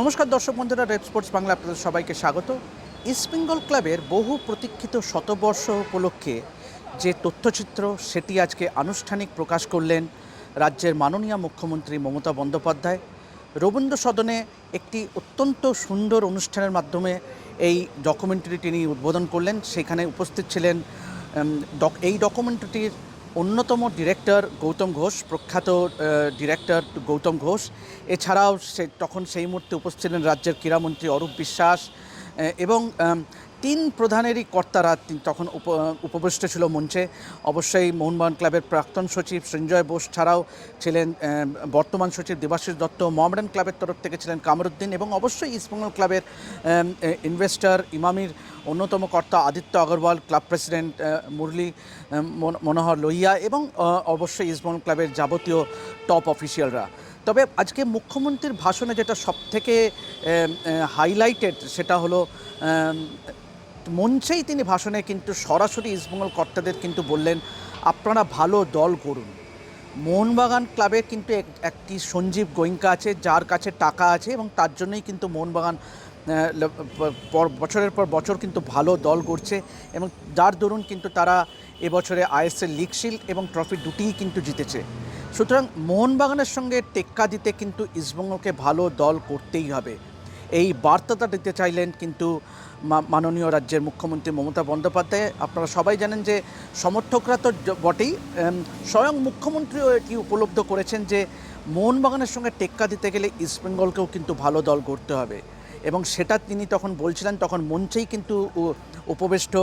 নমস্কার দর্শক বন্ধুরা রেড স্পোর্টস বাংলা আপনাদের সবাইকে স্বাগত। ইস্টবেঙ্গল ক্লাবের বহু প্রতীক্ষিত শতবর্ষ উপলক্ষে যে তথ্যচিত্র, সেটি আজকে আনুষ্ঠানিক প্রকাশ করলেন রাজ্যের মাননীয় মুখ্যমন্ত্রী মমতা বন্দ্যোপাধ্যায়। রবীন্দ্র সদনে একটি অত্যন্ত সুন্দর অনুষ্ঠানের মাধ্যমে এই ডকুমেন্টারি তিনি উদ্বোধন করলেন। সেখানে উপস্থিত ছিলেন এই ডকুমেন্টারিটির অন্যতম ডিরেক্টর গৌতম ঘোষ, প্রখ্যাত ডিরেক্টর গৌতম ঘোষ। এছাড়াও সে তখন সেই মুহূর্তে উপস্থিত ছিলেন রাজ্যের ক্রীড়ামন্ত্রী অরূপ বিশ্বাস এবং তিন প্রধানেরই কর্তারা তখন উপ উপবিষ্ট ছিল মঞ্চে। অবশ্যই মোহনবাগান ক্লাবের প্রাক্তন সচিব সঞ্জয় বোস ছাড়াও ছিলেন বর্তমান সচিব দেবাশিস দত্ত মোহামেডান ক্লাবের তরফ থেকে ছিলেন কামরুদ্দিন এবং অবশ্যই ইস্টবেঙ্গল ক্লাবের ইনভেস্টর ইমামির অন্যতম কর্তা আদিত্য আগরওয়াল, ক্লাব প্রেসিডেন্ট মুরলী মনোহর লোহিয়া এবং অবশ্যই ইস্টবেঙ্গল ক্লাবের যাবতীয় টপ অফিসিয়ালরা তবে আজকে মুখ্যমন্ত্রীর ভাষণে যেটা সবথেকে হাইলাইটেড সেটা হলো মঞ্চেই তিনি ভাষণে কিন্তু সরাসরি ইস্টবেঙ্গল কর্তাদের কিন্তু বললেন, আপনারা ভালো দল করুন। মোহনবাগান ক্লাবে কিন্তু এক- একটি সঞ্জীব গোয়েঙ্কা আছে, যার কাছে টাকা আছে এবং তার জন্যই কিন্তু মোহনবাগান বছরের পর বছর কিন্তু ভালো দল করছে এবং যার দরুন কিন্তু তারা এবছরে আইএসএল লিগ শিল্ড এবং ট্রফি দুটিই কিন্তু জিতেছে। সুতরাং মোহনবাগানের সঙ্গে টেক্কা দিতে কিন্তু ইস্টবেঙ্গলকে ভালো দল করতেই হবে। এই বার্তাটা দিতে চাইলেন কিন্তু মাননীয় রাজ্যের মুখ্যমন্ত্রী মমতা বন্দ্যোপাধ্যায়। আপনারা সবাই জানেন যে সমর্থকরা তো বটেই। স্বয়ং মুখ্যমন্ত্রীও এটি উপলব্ধ করেছেন যে মোহনবাগানের সঙ্গে টেক্কা দিতে গেলে ইস্টবেঙ্গলকেও কিন্তু ভালো দল করতে হবে। এবং সেটা তিনি তখন বলছিলেন, তখন মঞ্চেই কিন্তু উপবেষ্ট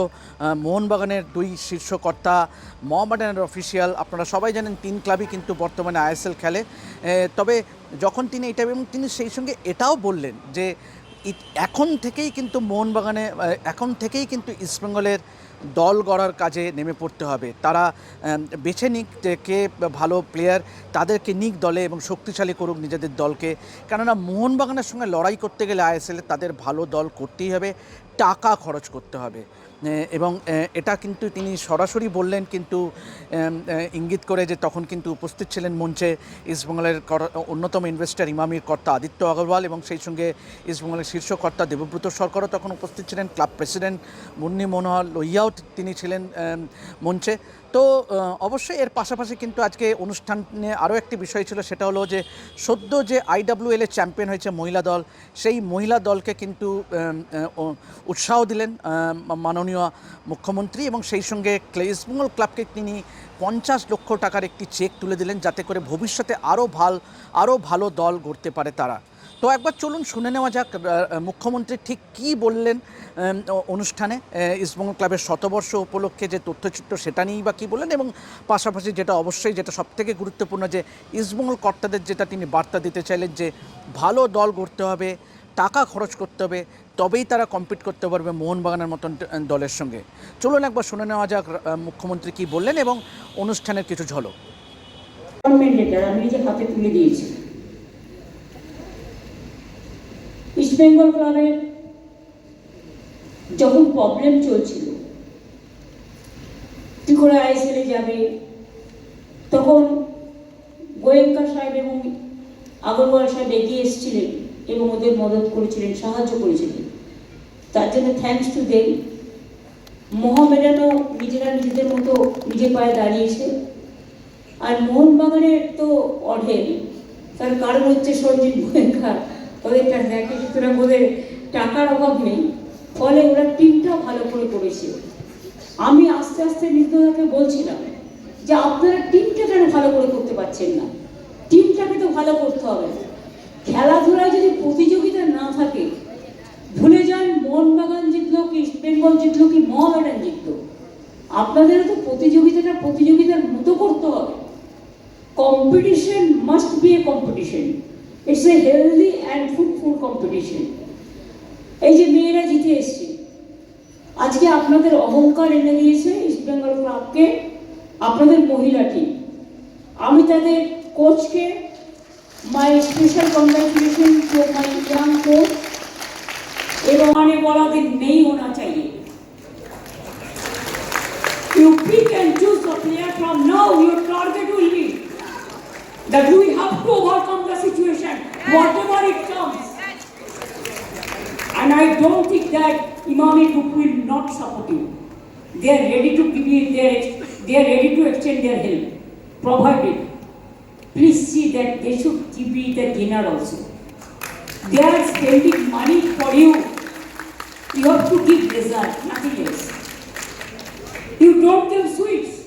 মোহনবাগানের দুই শীর্ষকর্তা মোহামডানের অফিসিয়াল, আপনারা সবাই জানেন তিন ক্লাবই কিন্তু বর্তমানে আইএসএল খেলে। তবে যখন তিনি এটা এবং তিনি সেই সঙ্গে এটাও বললেন যে এখন থেকেই কিন্তু মোহনবাগানে এখন থেকেই কিন্তু ইস্টবেঙ্গলের দল গড়ার কাজে নেমে পড়তে হবে। তারা বেছে নিক কে ভালো প্লেয়ার তাদেরকে নিক দলে এবং শক্তিশালী করুক নিজেদের দলকে। কেননা মোহনবাগানের সঙ্গে লড়াই করতে গেলে আইএসএলে তাদের ভালো দল করতেই হবে, টাকা খরচ করতে হবে। এবং এটা কিন্তু তিনি সরাসরি বললেন কিন্তু ইঙ্গিত করে যে তখন কিন্তু উপস্থিত ছিলেন মঞ্চে ইস্টবেঙ্গলের অন্যতম ইনভেস্টার ইমামির কর্তা আদিত্য আগরওয়াল এবং সেই সঙ্গে ইস্টবেঙ্গলের শীর্ষ কর্তা দেবব্রত সরকারও তখন উপস্থিত ছিলেন। ক্লাব প্রেসিডেন্ট মুন্নি মনোহর লোহিয়াও তিনি ছিলেন মঞ্চে। তো অবশ্যই এর পাশাপাশি কিন্তু আজকে অনুষ্ঠানে আরও একটি বিষয় ছিল, সেটা হলো যে সদ্য যে আইডাব্লিউএল এ চ্যাম্পিয়ন হয়েছে মহিলা দল, সেই মহিলা দলকে কিন্তু উৎসাহ দিলেন মাননীয় মুখ্যমন্ত্রী এবং সেই সঙ্গে ইস্টবেঙ্গল ক্লাবকে তিনি পঞ্চাশ লক্ষ টাকার একটি চেক তুলে দিলেন, যাতে করে ভবিষ্যতে আরও ভালো, আরও ভালো দল গড়তে পারে তারা। তো একবার চলুন শুনে নেওয়া যাক মুখ্যমন্ত্রী ঠিক কী বললেন অনুষ্ঠানে ইস্টবেঙ্গল ক্লাবের শতবর্ষ উপলক্ষে যে তথ্যচিত্র সেটা নিয়েই বা কী বললেন এবং পাশাপাশি যেটা অবশ্যই যেটা সবথেকে গুরুত্বপূর্ণ যে ইস্টবেঙ্গল কর্তাদের যেটা তিনি বার্তা দিতে চাইলেন যে ভালো দল গড়তে হবে, টাকা খরচ করতে হবে, তবেই তারা কম্পিট করতে পারবে মোহনবাগানের মতন দলের সঙ্গে। চলুন একবার শুনে নেওয়া যাক মুখ্যমন্ত্রী কী বললেন এবং অনুষ্ঠানের কিছু ঝলক। আমি হাতে তুলে দিয়েছি। ইস্ট বেঙ্গল ক্লাবের যখন প্রবলেম চলছিল কি করে আইএসএলে যাবে, তখন গোয়েঙ্কা সাহেব এবং আগরওয়াল সাহেব এগিয়ে এসেছিলেন এবং ওদের মদত করেছিলেন, সাহায্য করেছিলেন। তার জন্য থ্যাঙ্কস টু দেম মোহামেডানও নিজেরা নিজেদের মতো নিজের পায়ে দাঁড়িয়েছে। আর মোহনবাগানের তো অঢেল, তার কারণ হচ্ছে সঞ্জীব গোয়েঙ্কা ওদের টাকা দেখে সুতরাং ওদের টাকার অভাব নেই। ফলে ওরা টিমটা ভালো করে করেছে। আমি আস্তে আস্তে নির্দয়াকে বলছিলাম যে, আপনারা টিমটা কেন ভালো করে করতে পারছেন না। টিমটাকে তো ভালো করতে হবে। খেলাধুলায় যদি প্রতিযোগিতা না থাকে, ভুলে যান মোহনবাগান জিতলো কি বেঙ্গল জিতলো কি মোহামেডান জিতলো। আপনাদেরও তো প্রতিযোগিতাটা প্রতিযোগিতার মতো করতে হবে। Competition must be a competition It's a healthy and fruitful competition এই যে মেয়েরা জিতে এসছে আজকে আপনাদের অহংকার এনে দিয়েছে ইস্ট বেঙ্গল ক্লাবকে আপনাদের মহিলা টিম আমি তাদের কোচকে my special congratulation to my young coach एवं आने वाला दिन नहीं होना चाहिए You pick and choose the player from now. Your target will be that we have to overcome the situation, whatever it comes. And I don't think that Imami group will not support you. They are ready to give you their, they are ready to extend their help, provided. Please see that they should give you the dinner also. They are spending money for you. You have to give dessert, nothing else. You don't give sweets.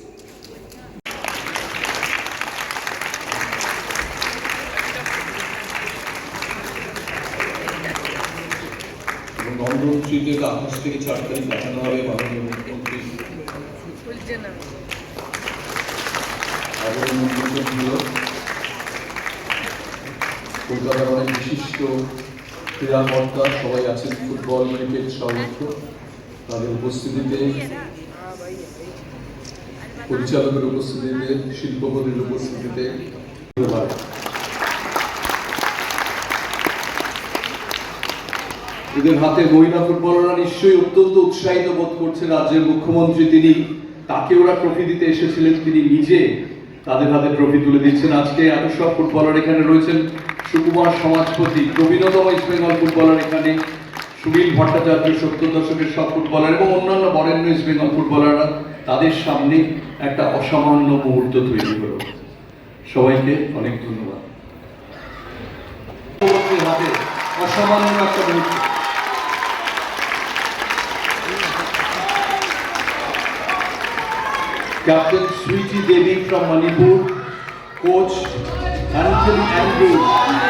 গণতন্ত্রীদের আকাশ থেকে তারিখ পাঠানো হবে মাননীয় মুখ্যমন্ত্রী কলকাতার অনেক বিশিষ্ট ক্রীড়াকর্তা সবাই আছেন, ফুটবল, ক্রিকেট সর্বত্র তাদের উপস্থিতিতে পরিচালকের উপস্থিতিতে, শিল্পপতির উপস্থিতিতে। ধন্যবাদ এদের হাতে মহিলা ফুটবলাররা নিশ্চয়ই অত্যন্ত উৎসাহিত বোধ করছে রাজ্যের মুখ্যমন্ত্রী। তিনি তাকে ওরা ট্রফি দিতে এসেছিলেন, তিনি নিজে তাদের হাতে ট্রফি তুলে দিচ্ছেন। আজকে এত সব ফুটবলার এখানে রয়েছেন। সুকুমার সমাজপতি, প্রবীণতম ইস্ট বেঙ্গল ফুটবলার এখানে, সুনীল ভট্টাচার্য, সত্তর দশকের সব ফুটবলার এবং অন্যান্য বরেণ্য ইস্ট বেঙ্গল ফুটবলাররা তাদের সামনে একটা অসামান্য মুহূর্ত তৈরি হলো। সবাইকে অনেক ধন্যবাদ। হাতে অসামান্য একটা মুহূর্ত। Captain Sweetie Devi from Manipur, Coach Anthony Andrews.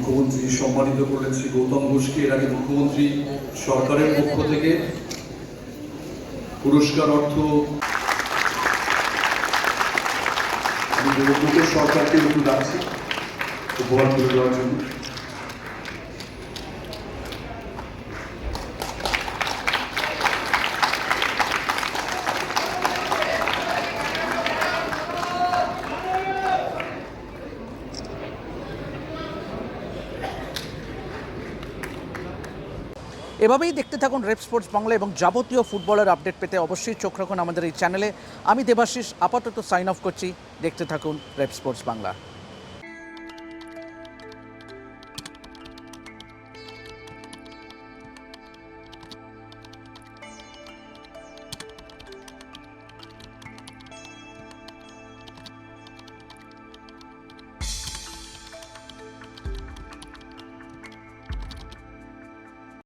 মুখ্যমন্ত্রী সম্মানিত করলেন শ্রী গৌতম ঘোষকে। এর আগে মুখ্যমন্ত্রী সরকারের পক্ষ থেকে পুরস্কার অর্থ সরকারকে একটু ডাকছি, উপহার করে দেওয়ার জন্য। এভাবেই দেখতে থাকুন রেপ স্পোর্টস বাংলা এবং যাবতীয় ফুটবলের আপডেট পেতে অবশ্যই চোখ রাখুন আমাদের এই চ্যানেলে। আমি দেবাশিস, আপাতত সাইন অফ করছি। দেখতে থাকুন রেপ স্পোর্টস বাংলা।